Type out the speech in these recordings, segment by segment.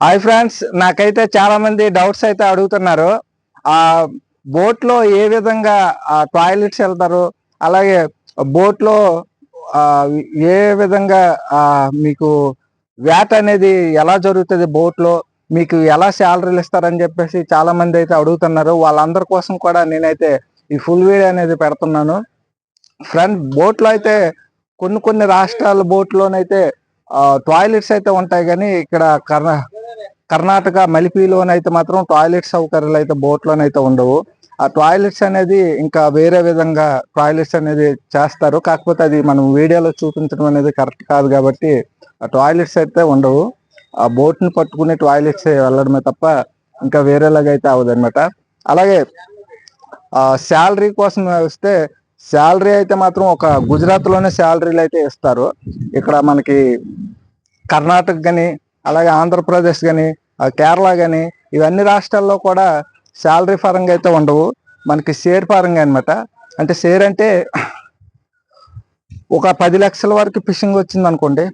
Hi friends నాకైతే చాలా మంది డౌట్స్ అయితే అడుగుతున్నారు. ఆ బోట్లో ఏ విధంగా టాయిలెట్స్ వెళ్తారు? అలాగే బోట్లో ఏ విధంగా మీకు వ్యాట్ అనేది ఎలా జరుగుతుంది బోట్లో మీకు ఎలా శాలరీలు ఇస్తారని చెప్పేసి చాలా మంది అయితే అడుగుతున్నారు. వాళ్ళందరి కోసం కూడా నేనైతే ఈ ఫుల్ వీడియో అనేది పెడుతున్నాను. ఫ్రెండ్ బోట్లో అయితే కొన్ని కొన్ని రాష్ట్రాల బోట్ లోనైతే టాయిలెట్స్ అయితే ఉంటాయి కానీ ఇక్కడ కర్ణా కర్ణాటక మలిపిలోనైతే మాత్రం టాయిలెట్ సౌకర్యాలు అయితే బోట్లోనైతే ఉండవు. ఆ టాయిలెట్స్ అనేది ఇంకా వేరే విధంగా టాయిలెట్స్ అనేది చేస్తారు. కాకపోతే అది మనం వీడియోలో చూపించడం అనేది కరెక్ట్ కాదు కాబట్టి ఆ టాయిలెట్స్ అయితే ఉండవు. ఆ బోట్ని పట్టుకునే టాయిలెట్స్ వెళ్ళడమే తప్ప ఇంకా వేరేలాగా అయితే అవ్వదనమాట అలాగే శాలరీ కోసం వస్తే శాలరీ అయితే మాత్రం ఒక గుజరాత్లోనే శాలరీలు అయితే ఇస్తారు. ఇక్కడ మనకి కర్ణాటక కానీ అలాగే ఆంధ్రప్రదేశ్ కానీ కేరళ కానీ ఇవన్నీ రాష్ట్రాల్లో కూడా శాలరీ పరంగా అయితే ఉండవు. మనకి షేర్ పరంగా అన్నమాట. అంటే షేర్ అంటే ఒక పది లక్షల వరకు ఫిషింగ్ వచ్చింది అనుకోండి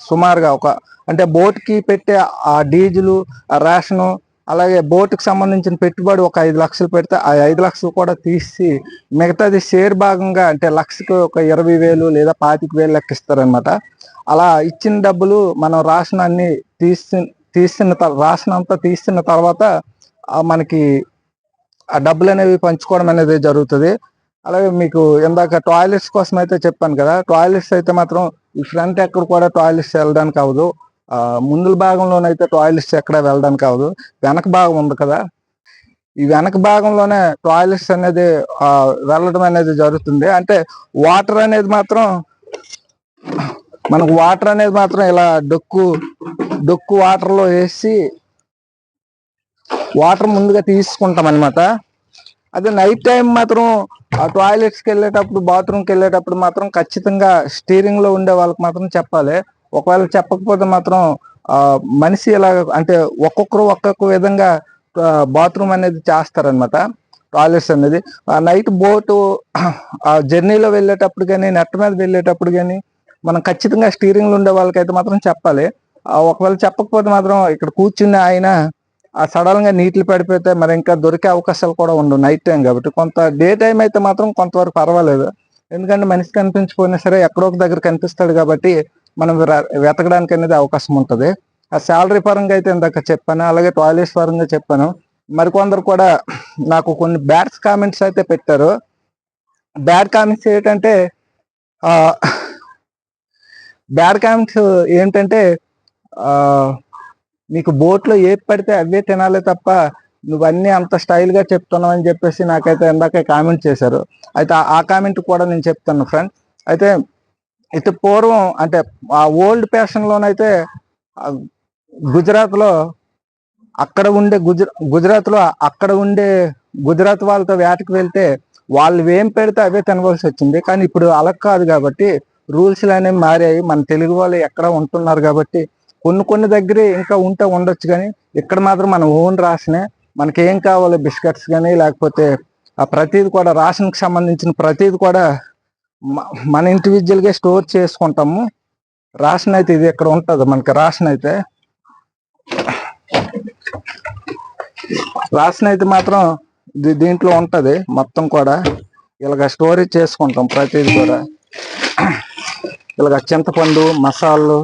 సుమారుగా ఒక అంటే బోట్కి పెట్టే ఆ డీజిల్ ఆ రేషను అలాగే బోటుకు సంబంధించిన పెట్టుబడి ఒక ఐదు లక్షలు పెడితే ఆ ఐదు లక్షలు కూడా తీసి మిగతాది షేర్ భాగంగా అంటే లక్షకు ఒక ఇరవై వేలు లేదా పాతిక వేలు లెక్కిస్తారనమాట అలా ఇచ్చిన డబ్బులు మనం రాసిన అన్ని తీసి తీసిన తర్- రాసినంత తీసిన తర్వాత మనకి ఆ డబ్బులు అనేవి పంచుకోవడం అనేది జరుగుతుంది. అలాగే మీకు ఇందాక టాయిలెట్స్ కోసం అయితే చెప్పాను కదా టాయిలెట్స్ అయితే మాత్రం ఈ ఫ్రంట్ ఎక్కడ కూడా టాయిలెట్స్ వెళ్ళడానికి అవ్వదు. ముందుల భాగంలోనైతే టాయిలెట్స్ ఎక్కడ వెళ్ళడానికి అవ్వదు వెనక భాగం ఉంది కదా. ఈ వెనక భాగంలోనే టాయిలెట్స్ అనేది వెళ్ళడం అనేది జరుగుతుంది. అంటే వాటర్ అనేది మాత్రం మనకు వాటర్ అనేది మాత్రం ఇలా డొక్కు డొక్కు వాటర్లో వేసి వాటర్ ముందుగా తీసుకుంటాం అనమాట అదే నైట్ టైం మాత్రం ఆ టాయిలెట్స్కి వెళ్ళేటప్పుడు బాత్రూమ్కి వెళ్ళేటప్పుడు మాత్రం ఖచ్చితంగా స్టీరింగ్లో ఉండే వాళ్ళకి మాత్రం చెప్పాలి. ఒకవేళ చెప్పకపోతే మాత్రం మనిషి ఇలా అంటే ఒక్కొక్కరు ఒక్కొక్క విధంగా బాత్రూమ్ అనేది చేస్తారనమాట టాయిలెట్స్ అనేది. ఆ నైట్ బోటు ఆ జర్నీలో వెళ్ళేటప్పుడు కానీ నెట్ మీద వెళ్ళేటప్పుడు కానీ మనం ఖచ్చితంగా స్టీరింగ్ ఉండే వాళ్ళకైతే మాత్రం చెప్పాలి. ఒకవేళ చెప్పకపోతే మాత్రం ఇక్కడ కూర్చున్న ఆయన ఆ సడన్గా పడిపోతే మరి ఇంకా దొరికే అవకాశాలు కూడా ఉండవు నైట్ టైం కాబట్టి. కొంత డే టైం అయితే మాత్రం కొంతవరకు పర్వాలేదు. ఎందుకంటే మనిషి కనిపించిపోయినా సరే ఎక్కడో ఒక దగ్గర కనిపిస్తాడు కాబట్టి మనం వె- వెతకడానికి అనేది అవకాశం ఉంటుంది. ఆ శాలరీ పరంగా అయితే ఇందాక చెప్పాను అలాగే టాయిలెట్స్ పరంగా చెప్పాను. మరికొందరు కూడా నాకు కొన్ని బ్యాడ్స్ కామెంట్స్ అయితే పెట్టారు. బ్యాడ్ కామెంట్స్ ఏంటంటే బ్యాడ్ కామెంట్స్ ఏంటంటే మీకు నీకు బోట్లో ఏది పడితే అవే తినాలి తప్ప నువ్వన్నీ అంత స్టైల్గా చెప్తున్నావు అని చెప్పేసి నాకైతే ఇందాక కామెంట్ చేశారు. అయితే ఆ- ఆ కామెంట్ కూడా నేను చెప్తాను ఫ్రెండ్ అయితే అయితే పూర్వం అంటే ఆ ఓల్డ్ ఫ్యాషన్లోనైతే గుజరాత్లో అక్కడ ఉండే గుజరా గుజరాత్లో అక్కడ ఉండే గుజరాత్ వాళ్ళతో వేటకు వెళ్తే వాళ్ళు ఏం పెడితే అవే తినవలసి వచ్చింది. కానీ ఇప్పుడు అలా కాదు కాబట్టి రూల్స్లు అనేవి మారాయి. మన తెలుగు వాళ్ళు ఎక్కడ ఉంటున్నారు కాబట్టి కొన్ని కొన్ని దగ్గరే ఇంకా ఉంటే ఉండొచ్చు కానీ ఇక్కడ మాత్రం మన ఓన్ రాసినే మనకి ఏం కావాలో? బిస్కెట్స్ కానీ లేకపోతే ఆ ప్రతిది కూడా రాషన్కి సంబంధించిన ప్రతిది కూడా మన ఇండివిజువల్గా స్టోర్ చేసుకుంటాము. రాషన్ అయితే ఇది ఇక్కడ ఉంటుంది మనకి రాషన్ అయితే రాషన్ అయితే మాత్రం దీంట్లో ఉంటది మొత్తం కూడా. ఇలాగ స్టోరేజ్ చేసుకుంటాం ప్రతిది కూడా. ఇలాగ చింతపండు మసాలాలు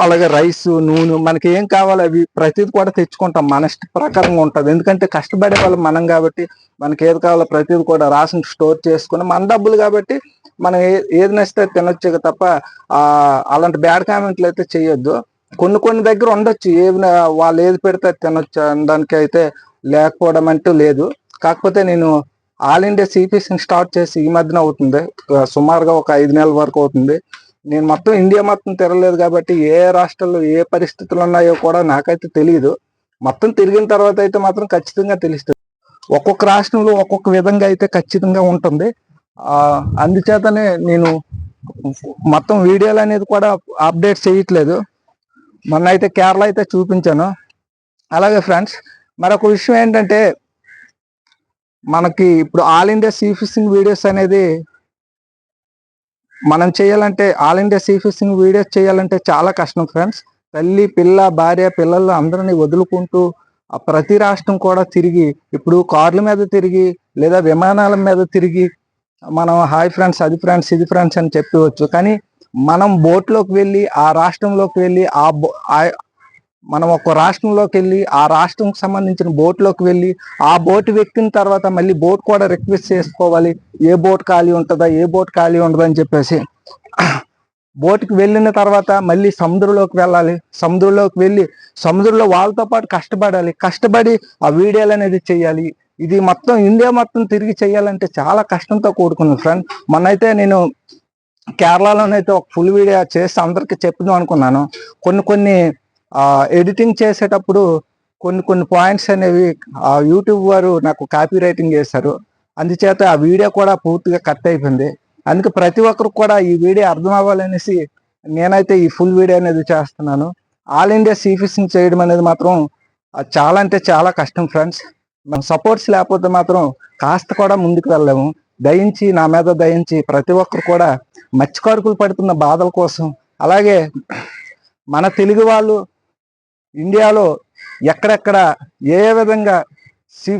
అలాగే రైస్ నూనె మనకి ఏం కావాలో అవి ప్రతిది కూడా తెచ్చుకుంటాం. మన ఇష్ట ప్రకారంగా ఉంటుంది. ఎందుకంటే కష్టపడే వాళ్ళు మనం కాబట్టి మనకి ఏది కావాలో ప్రతిది కూడా రాసిన స్టోర్ చేసుకుని మన డబ్బులు కాబట్టి మనం ఏ- ఏది నచ్చితే అది తినొచ్చు తప్ప ఆ అలాంటి బ్యాడ్ కామెంట్లు అయితే చేయొద్దు. కొన్ని కొన్ని దగ్గర ఉండొచ్చు. ఏవి వాళ్ళు ఏది పెడితే తినొచ్చు దానికి అయితే లేకపోవడం అంటూ లేదు. కాకపోతే నేను ఆల్ ఇండియా సిపిసిని స్టార్ట్ చేసి ఈ మధ్యన అవుతుంది. సుమారుగా ఒక ఐదు నెలల వరకు అవుతుంది. నేను మొత్తం ఇండియా మొత్తం తిరగలేదు కాబట్టి ఏ రాష్ట్రాల్లో ఏ పరిస్థితులు ఉన్నాయో కూడా నాకైతే తెలియదు మొత్తం తిరిగిన తర్వాత అయితే మాత్రం ఖచ్చితంగా తెలుస్తుంది. ఒక్కొక్క రాష్ట్రంలో ఒక్కొక్క విధంగా అయితే ఖచ్చితంగా ఉంటుంది. ఆ అందుచేతనే నేను మొత్తం వీడియోలు అనేది కూడా అప్డేట్ చేయట్లేదు. మొన్న అయితే కేరళ అయితే చూపించాను. అలాగే ఫ్రెండ్స్ మరొక విషయం ఏంటంటే మనకి ఇప్పుడు all India sea fishing videos అనేది మనం చేయాలంటే all India sea fishing videos చేయాలంటే చాలా కష్టం ఫ్రెండ్స్ తల్లి పిల్ల భార్య పిల్లలు అందరినీ వదులుకుంటూ ప్రతి రాష్ట్రం కూడా తిరిగి ఇప్పుడు కార్ల మీద తిరిగి లేదా విమానాల మీద తిరిగి మనం హాయ్ ఫ్రెండ్స్ అది ఫ్రెండ్స్ ఇది ఫ్రెండ్స్ అని చెప్పవచ్చు. కానీ మనం బోట్లోకి వెళ్ళి ఆ రాష్ట్రంలోకి వెళ్ళి ఆ- మనం ఒక రాష్ట్రంలోకి వెళ్ళి ఆ రాష్ట్రంకి సంబంధించిన బోట్లోకి వెళ్ళి ఆ బోట్ ఎక్కిన తర్వాత మళ్ళీ బోట్ కూడా రిక్వెస్ట్ చేసుకోవాలి. ఏ బోట్ ఖాళీ ఉంటుందా ఏ బోట్ ఖాళీ ఉండదు అని చెప్పేసి. బోట్కి వెళ్ళిన తర్వాత మళ్ళీ సముద్రంలోకి వెళ్ళాలి. సముద్రంలోకి వెళ్ళి సముద్రంలో వాళ్ళతో పాటు కష్టపడాలి. కష్టపడి ఆ వీడియోలు అనేది చేయాలి. ఇది మొత్తం ఇండియా మొత్తం తిరిగి చేయాలంటే చాలా కష్టంతో కూడుకుంది ఫ్రెండ్. మొన్నైతే నేను కేరళలోనైతే ఒక ఫుల్ వీడియో చేసి అందరికీ చెప్పుదాం అనుకున్నాను. కొన్ని కొన్ని ఎడిటింగ్ చేసేటప్పుడు కొన్ని కొన్ని పాయింట్స్ అనేవి ఆ యూట్యూబ్ వారు నాకు కాపీ రైటింగ్ చేశారు అందుచేత ఆ వీడియో కూడా పూర్తిగా కట్ అయిపోయింది. అందుకే ప్రతి ఒక్కరికి కూడా ఈ వీడియో అర్థం అవ్వాలనేసి నేనైతే ఈ ఫుల్ వీడియో అనేది చేస్తున్నాను. ఆల్ ఇండియా సీ ఫిషింగ్ చేయడం అనేది మాత్రం చాలా అంటే చాలా కష్టం ఫ్రెండ్స్ మన సపోర్ట్స్ లేకపోతే మాత్రం కాస్త కూడా ముందుకు వెళ్ళలేము. దయించి నా మీద దయించి ప్రతి ఒక్కరు కూడా మత్స్యకారుకులు పడుతున్న బాధల కోసం అలాగే మన తెలుగు వాళ్ళు ఇండియాలో ఎక్కడెక్కడ ఏ విధంగా సీ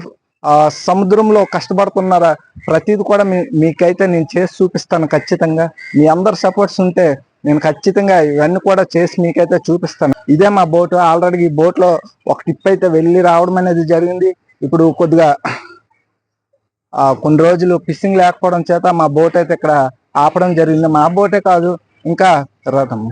సముద్రంలో కష్టపడుతున్నారా ప్రతిది కూడా మీ మీకైతే నేను చేసి చూపిస్తాను ఖచ్చితంగా. మీ అందరు సపోర్ట్స్ ఉంటే నేను ఖచ్చితంగా ఇవన్నీ కూడా చేసి మీకైతే చూపిస్తాను. ఇదే మా బోట్. ఆల్రెడీ ఈ బోట్లో ఒక టిప్ అయితే వెళ్ళి రావడం అనేది జరిగింది. ఇప్పుడు కొద్దిగా కొన్ని రోజులు ఫిషింగ్ లేకపోవడం చేత మా బోట్ అయితే ఇక్కడ ఆపడం జరిగింది. మా బోటే కాదు ఇంకా రథం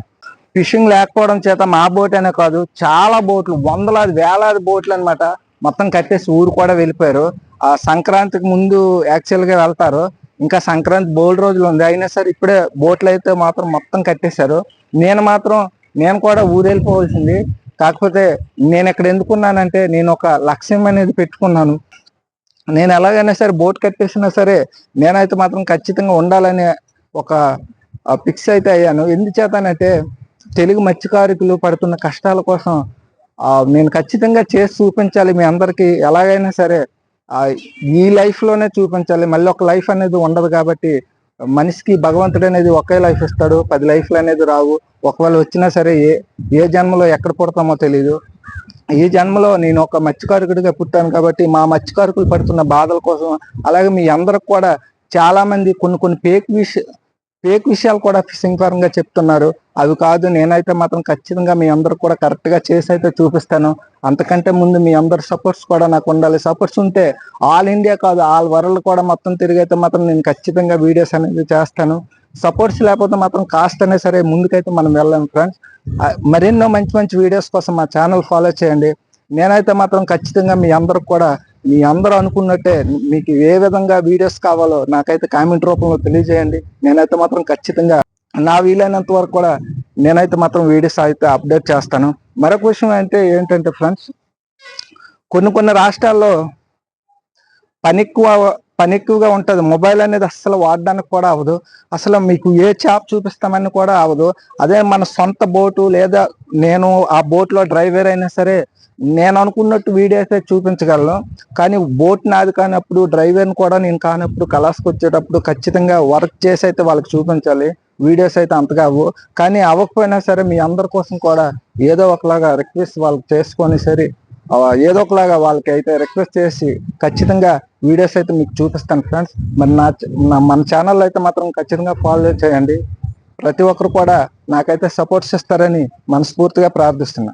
ఫిషింగ్ లేకపోవడం చేత మా బోట్ అనే కాదు చాలా బోట్లు వందలాది వేలాది బోట్లు అన్నమాట మొత్తం కట్టేసి ఊరు కూడా వెళ్ళిపోయారు. ఆ సంక్రాంతికి ముందు యాక్చువల్గా వెళ్తారు. ఇంకా సంక్రాంతి బోల్డ్ రోజులు ఉంది. అయినా సరే ఇప్పుడే బోట్లు అయితే మాత్రం మొత్తం కట్టేశారు. నేను మాత్రం నేను కూడా ఊరు వెళ్ళిపోవాల్సింది. కాకపోతే నేను ఇక్కడ ఎందుకున్నానంటే నేను ఒక లక్ష్యం అనేది పెట్టుకున్నాను. నేను ఎలాగైనా సరే బోట్ కట్టేసినా సరే నేనైతే మాత్రం ఖచ్చితంగా ఉండాలనే ఒక ఫిక్స్ అయితే అయ్యాను. ఎందుచేతనంటే తెలుగు మత్స్యకారుకులు పడుతున్న కష్టాల కోసం నేను ఖచ్చితంగా చేసి చూపించాలి మీ అందరికి. ఎలాగైనా సరే ఈ లైఫ్లోనే చూపించాలి. మళ్ళీ ఒక లైఫ్ అనేది ఉండదు కాబట్టి మనిషికి భగవంతుడు అనేది ఒకే లైఫ్ ఇస్తాడు. పది లైఫ్లు అనేది రావు. ఒకవేళ వచ్చినా సరే ఏ ఏ జన్మలో ఎక్కడ పుడతామో తెలియదు ఈ జన్మలో నేను ఒక మత్స్యకారకుడిగా పుట్టాను కాబట్టి మా మత్స్యకారకులు పడుతున్న బాధల కోసం అలాగే మీ అందరికి కూడా చాలా మంది కొన్ని కొన్ని ఫేక్ విష ఫేక్ విషయాలు కూడా ఫిషింగ్ పరంగా చెప్తున్నారు. అవి కాదు నేనైతే మాత్రం ఖచ్చితంగా మీ అందరు కూడా కరెక్ట్గా చేసి అయితే చూపిస్తాను. అంతకంటే ముందు మీ అందరి సపోర్ట్స్ కూడా నాకు ఉండాలి. సపోర్ట్స్ ఉంటే ఆల్ ఇండియా కాదు ఆల్ వరల్డ్ కూడా మొత్తం తిరిగైతే మాత్రం నేను ఖచ్చితంగా వీడియోస్ అనేది చేస్తాను. సపోర్ట్స్ లేకపోతే మాత్రం కాస్ట్ అనే సరే ముందుకైతే మనం వెళ్ళాము ఫ్రెండ్స్ మరెన్నో మంచి మంచి వీడియోస్ కోసం మా ఛానల్ ఫాలో చేయండి. నేనైతే మాత్రం ఖచ్చితంగా మీ అందరికి కూడా మీ అందరూ అనుకున్నట్టే మీకు ఏ విధంగా వీడియోస్ కావాలో నాకైతే కామెంట్ రూపంలో తెలియజేయండి. నేనైతే మాత్రం ఖచ్చితంగా నా వీలైనంత వరకు కూడా నేనైతే మాత్రం వీడియోస్ అయితే అప్డేట్ చేస్తాను. మరొక విషయం అంటే ఏంటంటే ఫ్రెండ్స్ కొన్ని కొన్ని రాష్ట్రాల్లో పని ఎక్కువ పని ఎక్కువగా ఉంటుంది. మొబైల్ అనేది అస్సలు వాడడానికి కూడా అవ్వదు. అసలు మీకు ఏ చాప్ చూపిస్తామని కూడా అవ్వదు. అదే మన సొంత బోటు లేదా నేను ఆ బోట్లో డ్రైవర్ అయినా సరే నేను అనుకున్నట్టు వీడియోస్ అయితే చూపించగలను. కానీ బోట్ నాది కానప్పుడు డ్రైవర్ని కూడా నేను కానప్పుడు కలాస్కి వచ్చేటప్పుడు ఖచ్చితంగా వర్క్ చేసి అయితే వాళ్ళకి చూపించాలి. వీడియోస్ అయితే అంతగా అవ్వు. కానీ అవ్వకపోయినా సరే మీ అందరి కోసం కూడా ఏదో ఒకలాగా రిక్వెస్ట్ వాళ్ళకి చేసుకొని సరే ఏదో ఒకలాగా వాళ్ళకి అయితే రిక్వెస్ట్ చేసి ఖచ్చితంగా వీడియోస్ అయితే మీకు చూపిస్తాను ఫ్రెండ్స్. మరి నా మన ఛానల్ అయితే మాత్రం ఖచ్చితంగా ఫాలో చేయండి. ప్రతి ఒక్కరు కూడా నాకైతే సపోర్ట్స్ ఇస్తారని మనస్ఫూర్తిగా ప్రార్థిస్తున్నా.